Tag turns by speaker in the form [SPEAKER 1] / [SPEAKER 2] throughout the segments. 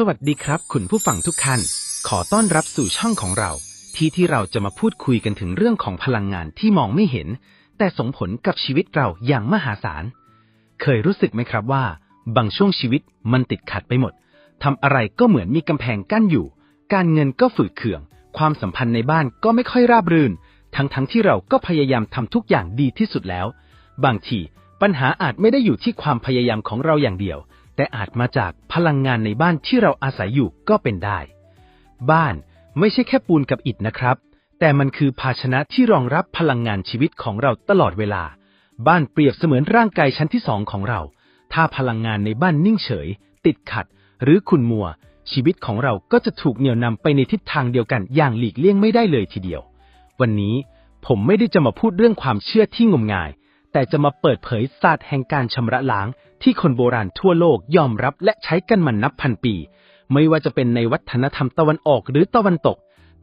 [SPEAKER 1] สวัสดีครับ คุณผู้ฟังทุกท่าน ขอต้อนรับสู่ช่องของเรา ที่ที่เราจะมาพูดคุยกันถึงเรื่องของพลังงานที่มองไม่เห็น แต่ส่งผลกับชีวิตเราอย่างมหาศาล เคยรู้สึกไหมครับว่า บางช่วงชีวิตมันติดขัดไปหมดทำอะไรก็เหมือนมีกำแพงกั้นอยู่ การเงินก็ฝืดเคือง ความสัมพันธ์ในบ้านก็ไม่ค่อยราบรื่น ทั้งๆทที่เราก็พยายามทำทุกอย่างดีที่สุดแล้ว บางทีปัญหาอาจไม่ได้อยู่ที่ความพยายามของเราอย่างเดียว แต่อาจมาจากพลังงานในบ้านที่เราอาศัยอยู่ก็เป็นได้ บ้านไม่ใช่แค่ปูนกับอิฐนะครับ แต่มันคือภาชนะที่รองรับพลังงานชีวิตของเราตลอดเวลา บ้านเปรียบเสมือนร่างกายชั้นที่สองของเรา ถ้าพลังงานในบ้านนิ่งเฉย ติดขัด หรือขุ่นมัว ชีวิตของเราก็จะถูกเหนี่ยวนำไปในทิศทางเดียวกันอย่างหลีกเลี่ยงไม่ได้เลยทีเดียว วันนี้ผมไม่ได้จะมาพูดเรื่องความเชื่อที่งมงาย แต่จะมาเปิดเผยศาสตร์แห่งการชำระล้าง ที่คนโบราณทั่วโลกยอมรับและใช้กันมันนับพันปี ไม่ว่าจะเป็นในวัฒนธรรมตะวันออกหรือตะวันตก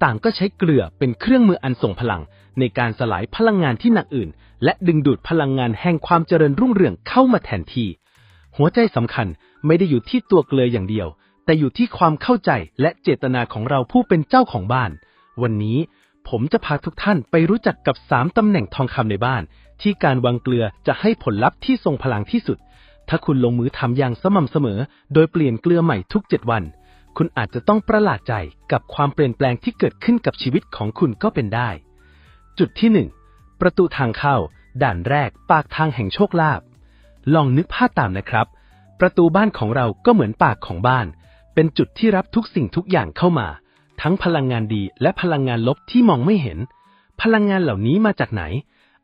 [SPEAKER 1] ต่างก็ใช้เกลือเป็นเครื่องมืออันทรงพลัง ในการสลายพลังงานที่หนักอื่น และดึงดูดพลังงานแห่งความเจริญรุ่งเรืองเข้ามาแทนที่ หัวใจสำคัญไม่ได้อยู่ที่ตัวเกลืออย่างเดียว แต่อยู่ที่ความเข้าใจและเจตนาของเราผู้เป็นเจ้าของบ้าน วันนี้ ผมจะพาทุกท่านไปรู้จักกับ 3 ตำแหน่งทองคำในบ้าน ที่การวางเกลือจะให้ผลลัพธ์ที่ทรงพลังที่สุด ถ้าคุณลงมือทำอย่างสม่ำเสมอ โดยเปลี่ยนเกลือใหม่ทุก 7 วัน คุณอาจจะต้องประหลาดใจกับความเปลี่ยนแปลงที่เกิดขึ้นกับชีวิตของคุณก็เป็นได้ จุดที่ 1 ประตูทางเข้า ด่านแรก ปากทางแห่งโชคลาภลองนึกภาพตามนะครับ ประตูบ้านของเราก็เหมือนปากของบ้าน เป็นจุดที่รับทุกสิ่งทุกอย่างเข้ามา ทั้งพลังงานดีและพลังงานลบที่มองไม่เห็น พลังงานเหล่านี้มาจากไหน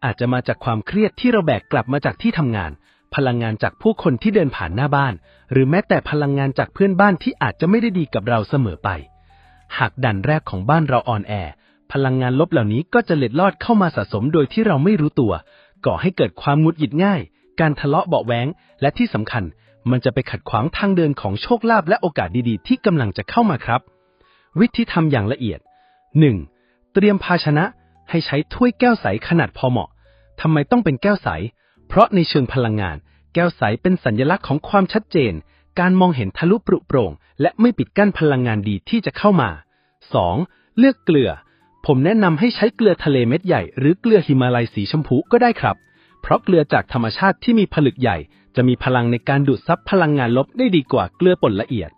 [SPEAKER 1] อาจจะมาจากความเครียดที่เราแบกกลับมาจากที่ทำงาน พลังงานจากผู้คนที่เดินผ่านหน้าบ้าน หรือแม้แต่พลังงานจากเพื่อนบ้านที่อาจจะไม่ได้ดีกับเราเสมอไป หากด่านแรกของบ้านเราอ่อนแอ พลังงานลบเหล่านี้ก็จะเล็ดลอดเข้ามาสะสมโดยที่เราไม่รู้ตัว ก่อให้เกิดความงุดหงิดง่าย การทะเลาะเบาะแว้งและที่สำคัญ มันจะไปขัดขวางทางเดินของโชคลาภและโอกาสดีๆ ที่กำลังจะเข้ามาครับ วิธีทำอย่างละเอียด 1. เตรียมภาชนะให้ใช้ถ้วยแก้วใสขนาดพอเหมาะทำไมต้องเป็นแก้วใส เพราะในเชิงพลังงาน แก้วใสเป็นสัญลักษณ์ของความชัดเจน การมองเห็นทะลุปรุโปร่ง และไม่ปิดกั้นพลังงานดีที่จะเข้ามา 2. เลือกเกลือ ผมแนะนำให้ใช้เกลือทะเลเม็ดใหญ่ หรือเกลือหิมาลัยสีชมพูก็ได้ครับ เพราะเกลือจากธรรมชาติที่มีผลึกใหญ่ จะมีพลังในการดูดซับพลังงานลบได้ดีกว่าเกลือป่นละเอียด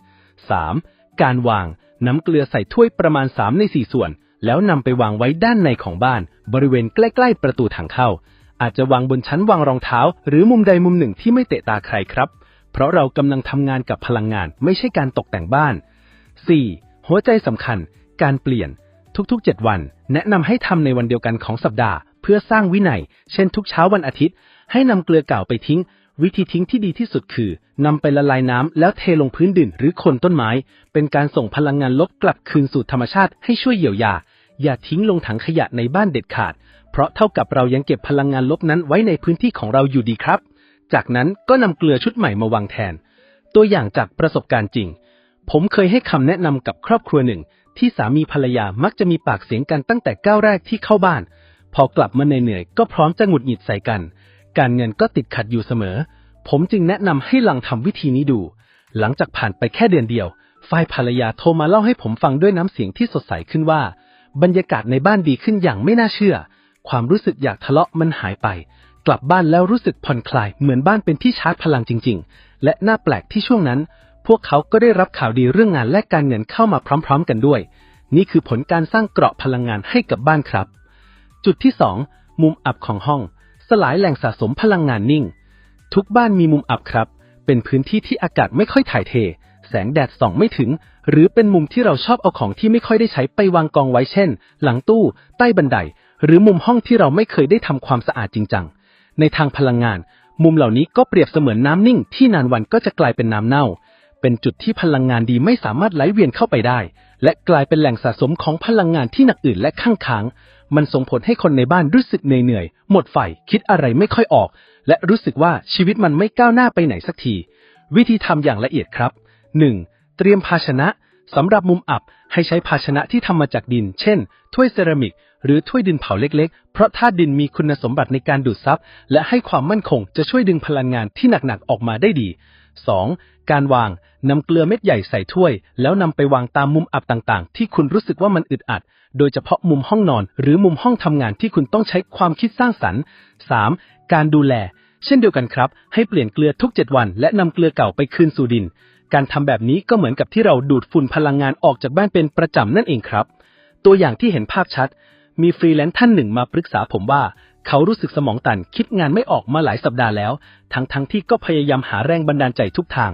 [SPEAKER 1] 3. การวาง น้ำเกลือใส่ถ้วยประมาณ 3 ใน 4 ส่วน แล้วนำไปวางไว้ด้านในของบ้าน บริเวณใกล้ ๆ ประตูทางเข้า อาจจะวางบนชั้นวางรองเท้า หรือมุมใดมุมหนึ่งที่ไม่เตะตาใครครับ เพราะเรากำลังทำงานกับพลังงาน ไม่ใช่การตกแต่งบ้าน 4. หัวใจสำคัญ การเปลี่ยน ทุกๆ 7 วัน แนะนำให้ทำในวันเดียวกันของสัปดาห์ เพื่อสร้างวินัย เช่น ทุกเช้าวันอาทิตย์ ให้นำเกลือเก่าไปทิ้ง วิธีทิ้งที่ดีที่สุดคือ นำไปละลายน้ำแล้วเทลงพื้นดินหรือคนต้นไม้ เป็นการส่งพลังงานลบกลับคืนสู่ธรรมชาติให้ช่วยเยียวยา อย่าทิ้งลงถังขยะในบ้านเด็ดขาด เพราะเท่ากับเรายังเก็บพลังงานลบนั้นไว้ในพื้นที่ของเราอยู่ดีครับ จากนั้นก็นำเกลือชุดใหม่มาวางแทน ตัวอย่างจากประสบการณ์จริง ผมเคยให้คำแนะนำกับครอบครัวหนึ่ง ที่สามีภรรยามักจะมีปากเสียงกันตั้งแต่ก้าวแรกที่เข้าบ้าน พอกลับมาเหนื่อยๆก็พร้อมจะหงุดหงิดใส่กัน การเงินก็ติดขัดอยู่เสมอ ผมจึงแนะนำให้ลองทำวิธีนี้ดู หลังจากผ่านไปแค่เดือนเดียว ฝ่ายภรรยาโทรมาเล่าให้ผมฟังด้วยน้ำเสียงที่สดใสขึ้นว่า บรรยากาศในบ้านดีขึ้นอย่างไม่น่าเชื่อ ความรู้สึกอยากทะเลาะมันหายไป กลับบ้านแล้วรู้สึกผ่อนคลายเหมือนบ้านเป็นที่ชาร์จพลังจริง ๆ และน่าแปลกที่ช่วงนั้น พวกเขาก็ได้รับข่าวดีเรื่องงานและการเงินเข้ามาพร้อม ๆ กันด้วย นี่คือผลการสร้างเกราะพลังงานให้กับบ้านครับ จุดที่ 2 มุมอับของห้อง สลายแหล่งสะสมพลังงานนิ่ง ทุกบ้านมีมุมอับครับ เป็นพื้นที่ที่อากาศไม่ค่อยถ่ายเท แสงแดดส่องไม่ถึง หรือเป็นมุมที่เราชอบเอาของที่ไม่ค่อยได้ใช้ไปวางกองไว้เช่น หลังตู้ ใต้บันได หรือมุมห้องที่เราไม่เคยได้ทำความสะอาดจริงจัง ในทางพลังงาน มุมเหล่านี้ก็เปรียบเสมือนน้ำนิ่ง ที่นานวันก็จะกลายเป็นน้ำเน่า เป็นจุดที่พลังงานดีไม่สามารถไหลเวียนเข้าไปได้ และกลายเป็นแหล่งสะสมของพลังงานที่หนักอื่นและข้างค้างมันส่งผลให้คนในบ้านรู้สึกเหนื่อยๆหมดไฟ คิดอะไรไม่ค่อยออก และรู้สึกว่าชีวิตมันไม่ก้าวหน้าไปไหนสักที วิธีทำอย่างละเอียดครับ 1. เตรียมภาชนะสำหรับมุมอับให้ใช้ภาชนะที่ทำมาจากดิน เช่น ถ้วยเซรามิก หรือถ้วยดินเผาเล็กๆ เพราะธาตุดินมีคุณสมบัติในการดูดซับและให้ความมั่นคงจะช่วยดึงพลังงานที่หนักๆออกมาได้ดี 2.
[SPEAKER 2] การวาง นำเกลือเม็ดใหญ่ใส่ถ้วย แล้วนำไปวางตามมุมอับต่างๆ ที่คุณรู้สึกว่ามันอึดอัด โดยเฉพาะมุมห้องนอน หรือมุมห้องทำงานที่คุณต้องใช้ความคิดสร้างสรรค์ 3. การดูแล เช่นเดียวกันครับ ให้เปลี่ยนเกลือทุก 7 วัน และนำเกลือเก่าไปคืนสู่ดิน การทำแบบนี้ก็เหมือนกับที่เราดูดฝุ่นพลังงานออกจากบ้านเป็นประจำนั่นเองครับ ตัวอย่างที่เห็นภาพชัด มีฟรีแลนซ์ท่านหนึ่งมาปรึกษาผมว่าเขารู้สึกสมองตันคิดงานไม่ออกมาหลายสัปดาห์แล้ว ทั้งๆทที่ก็พยายามหาแรงบันดาลใจทุกทาง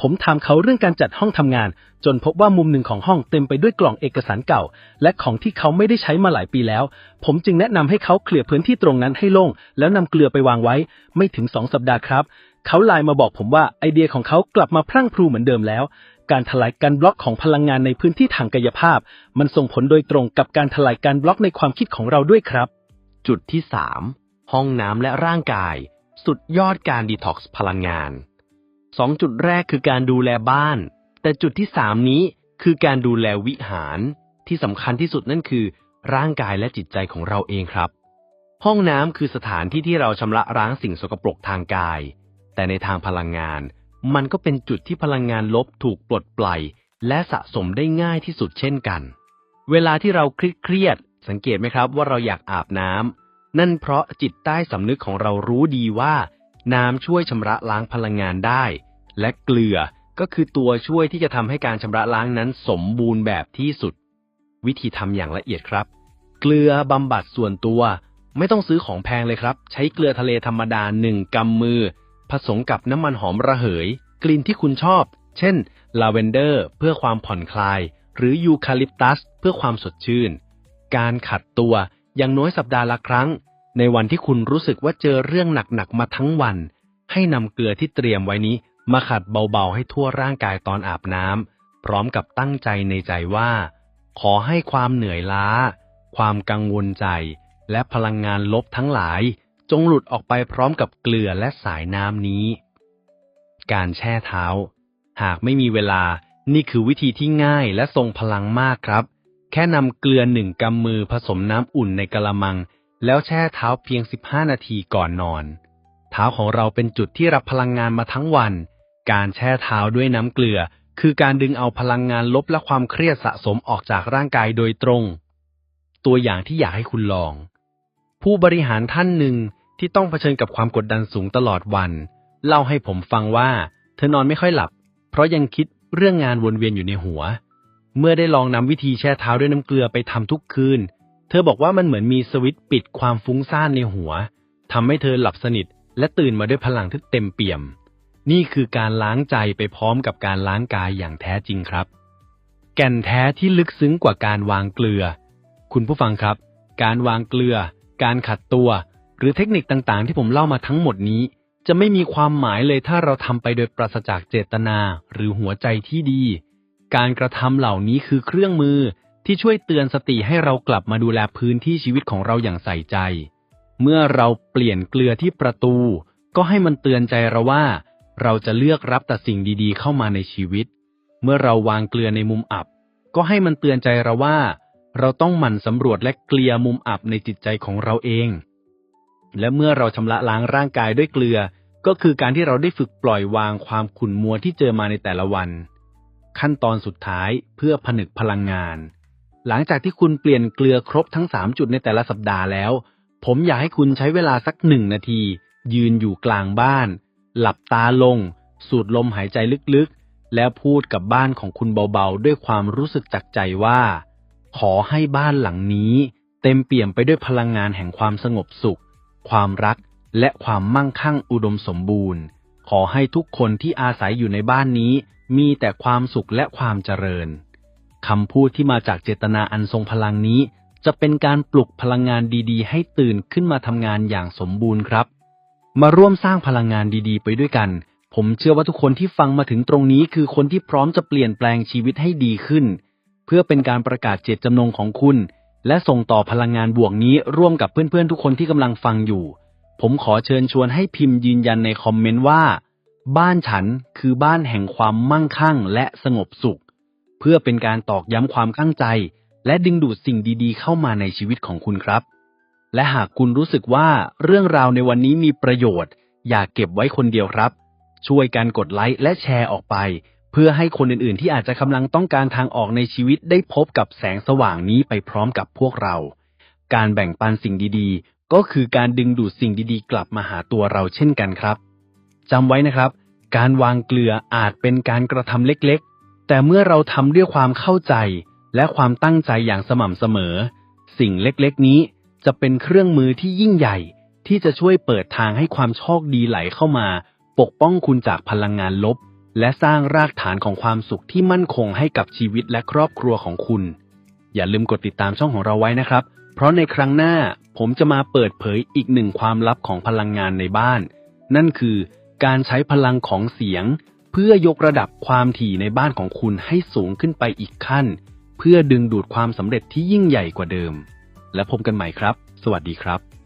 [SPEAKER 2] ผมถามเขาเรื่องการจัดห้องทำงาน จนพบว่ามุมหนึ่งของห้องเต็มไปด้วยกล่องเอกสารเก่า และของที่เขาไม่ได้ใช้มาหลายปีแล้ว ผมจึงแนะนำให้เขาเคลียร์พื้นที่ตรงนั้นให้โล่ง แล้วนำเกลือไปวางไว้ ไม่ถึงสองสัปดาห์ครับ เขาไลน์มาบอกผมว่าไอเดียของเขากลับมาพรั่งพรูเหมือนเดิมแล้ว การทลายการบล็อกของพลังงานในพื้นที่ทางกายภาพ มันส่งผลโดยตรงกับการทลายการบล็อกในความคิดของเราด้วยครับ
[SPEAKER 3] จุดที่สามห้องน้ำและร่างกาย สุดยอดการดีท็อกซ์พลังงาน สองจุดแรกคือการดูแลบ้าน แต่จุดที่สามนี้คือการดูแลวิหารที่สำคัญที่สุดนั่นคือ ร่างกายและจิตใจของเราเองครับ ห้องน้ำคือสถานที่ที่เราชำระล้างสิ่งสกปรกทางกาย แต่ในทางพลังงาน มันก็เป็นจุดที่พลังงานลบถูกปลดปล่อยและสะสมได้ง่ายที่สุดเช่นกัน เวลาที่เราเครียดสังเกตไหมครับว่าเราอยากอาบน้ำนั่นเพราะจิตใต้สำนึกของเรารู้ดีว่า น้ำช่วยชำระล้างพลังงานได้ และเกลือก็คือตัวช่วยที่จะทำให้การชำระล้างนั้นสมบูรณ์แบบที่สุด วิธีทำอย่างละเอียดครับ เกลือบำบัดส่วนตัว ไม่ต้องซื้อของแพงเลยครับ ใช้เกลือทะเลธรรมดาหนึ่งกำมือ ผสมกับน้ำมันหอมระเหย กลิ่นที่คุณชอบ เช่นลาเวนเดอร์ เพื่อความผ่อนคลาย หรือยูคาลิปตัส เพื่อความสดชื่น การขัดตัวอย่างน้อยสัปดาห์ละครั้ง ในวันที่คุณรู้สึกว่าเจอเรื่องหนักๆมาทั้งวัน ให้นำเกลือที่เตรียมไว้นี้ มาขัดเบาๆให้ทั่วร่างกายตอนอาบน้ำพร้อมกับตั้งใจในใจว่า ขอให้ความเหนื่อยล้า ความกังวลใจ และพลังงานลบทั้งหลาย จงหลุดออกไปพร้อมกับเกลือและสายน้ำนี้ การแช่เท้า หากไม่มีเวลานี่คือวิธีที่ง่ายและทรงพลังมากครับ แค่นำเกลือหนึ่งกำมือผสมน้ำอุ่นในกะละมัง แล้วแช่เท้าเพียง 15 นาทีก่อนนอน เท้าของเราเป็นจุดที่รับพลังงานมาทั้งวัน การแช่เท้าด้วยน้ำเกลือ คือการดึงเอาพลังงานลบและความเครียดสะสมออกจากร่างกายโดยตรง ตัวอย่างที่อยากให้คุณลอง ผู้บริหารท่านหนึ่งที่ต้องเผชิญกับความกดดันสูงตลอดวัน เล่าให้ผมฟังว่า เธอนอนไม่ค่อยหลับ เพราะยังคิดเรื่องงานวนเวียนอยู่ในหัว เมื่อได้ลองนำวิธีแช่เท้าด้วยน้ำเกลือไปทำทุกคืน เธอบอกว่ามันเหมือนมีสวิตช์ปิดความฟุ้งซ่านในหัวทำให้เธอหลับสนิท และตื่นมาด้วยพลังที่เต็มเปี่ยม นี่คือการล้างใจไปพร้อมกับการล้างกายอย่างแท้จริงครับ แก่นแท้ที่ลึกซึ้งกว่าการวางเกลือ คุณผู้ฟังครับ การวางเกลือ การขัดตัว หรือเทคนิคต่างๆ ที่ผมเล่ามาทั้งหมดนี้ จะไม่มีความหมายเลยถ้าเราทำไปโดยปราศจากเจตนา หรือหัวใจที่ดี การกระทำเหล่านี้คือเครื่องมือ ที่ช่วยเตือนสติให้เรากลับมาดูแลพื้นที่ชีวิตของเราอย่างใส่ใจ เมื่อเราเปลี่ยนเกลือที่ประตู ก็ให้มันเตือนใจเราว่า เราจะเลือกรับแต่สิ่งดีๆ เข้ามาในชีวิต เมื่อเราวางเกลือในมุมอับ ก็ให้มันเตือนใจเราว่า เราต้องหมั่นสำรวจและเกลียมุมอับในจิตใจของเราเอง และเมื่อเราชำระล้างร่างกายด้วยเกลือ ก็คือการที่เราได้ฝึกปล่อยวางความขุ่นมัวที่เจอมาในแต่ละวัน ขั้นตอนสุดท้ายเพื่อผนึกพลังงาน หลังจากที่คุณเปลี่ยนเกลือครบทั้ง 3 จุดในแต่ละสัปดาห์แล้ว ผมอยากให้คุณใช้เวลาสักหนึ่งนาที ยืนอยู่กลางบ้าน หลับตาลง สูดลมหายใจลึกๆ แล้วพูดกับบ้านของคุณเบาๆ ด้วยความรู้สึกจากใจว่า ขอให้บ้านหลังนี้ เต็มเปี่ยมไปด้วยพลังงานแห่งความสงบสุข ความรัก และความมั่งคั่งอุดมสมบูรณ์ ขอให้ทุกคนที่อาศัยอยู่ในบ้านนี้ มีแต่ความสุขและความเจริญ คำพูดที่มาจากเจตนาอันทรงพลังนี้ จะเป็นการปลุกพลังงานดีๆ ให้ตื่นขึ้นมาทำงานอย่างสมบูรณ์ครับ มาร่วมสร้างพลังงานดีๆ ไปด้วยกัน ผมเชื่อว่าทุกคนที่ฟังมาถึงตรงนี้คือคนที่พร้อมจะเปลี่ยนแปลงชีวิตให้ดีขึ้น เพื่อเป็นการประกาศเจตจำนงของคุณ และส่งต่อพลังงานบวกนี้ร่วมกับเพื่อนๆ ทุกคนที่กำลังฟังอยู่ ผมขอเชิญชวนให้พิมพ์ยืนยันในคอมเมนต์ว่า บ้านฉันคือบ้านแห่งความมั่งคั่งและสงบสุข เพื่อเป็นการตอกย้ำความตั้งใจ และดึงดูดสิ่งดีๆ เข้ามาในชีวิตของคุณครับ และหากคุณรู้สึกว่าเรื่องราวในวันนี้มีประโยชน์ อย่าเก็บไว้คนเดียวครับ
[SPEAKER 2] ช่วยกันกดไลค์และแชร์ออกไป เพื่อให้คนอื่นๆ ที่อาจจะกำลังต้องการทางออกในชีวิตได้พบกับแสงสว่างนี้ไปพร้อมกับพวกเรา การแบ่งปันสิ่งดีๆ ก็คือการดึงดูดสิ่งดีๆ กลับมาหาตัวเราเช่นกันครับจำไว้นะครับ การวางเกลืออาจเป็นการกระทำเล็กๆ แต่เมื่อเราทำด้วยความเข้าใจและความตั้งใจอย่างสม่ำเสมอ สิ่งเล็กๆ นี้จะเป็นเครื่องมือที่ยิ่งใหญ่ ที่จะช่วยเปิดทางให้ความโชคดีไหลเข้ามา ปกป้องคุณจากพลังงานลบ และสร้างรากฐานของความสุขที่มั่นคงให้กับชีวิตและครอบครัวของคุณ อย่าลืมกดติดตามช่องของเราไว้นะครับ เพราะในครั้งหน้าผมจะมาเปิดเผยอีกหนึ่งความลับของพลังงานในบ้าน นั่นคือการใช้พลังของเสียง เพื่อยกระดับความถี่ในบ้านของคุณให้สูงขึ้นไปอีกขั้น เพื่อดึงดูดความสำเร็จที่ยิ่งใหญ่กว่าเดิม และพบกันใหม่ครับ สวัสดีครับ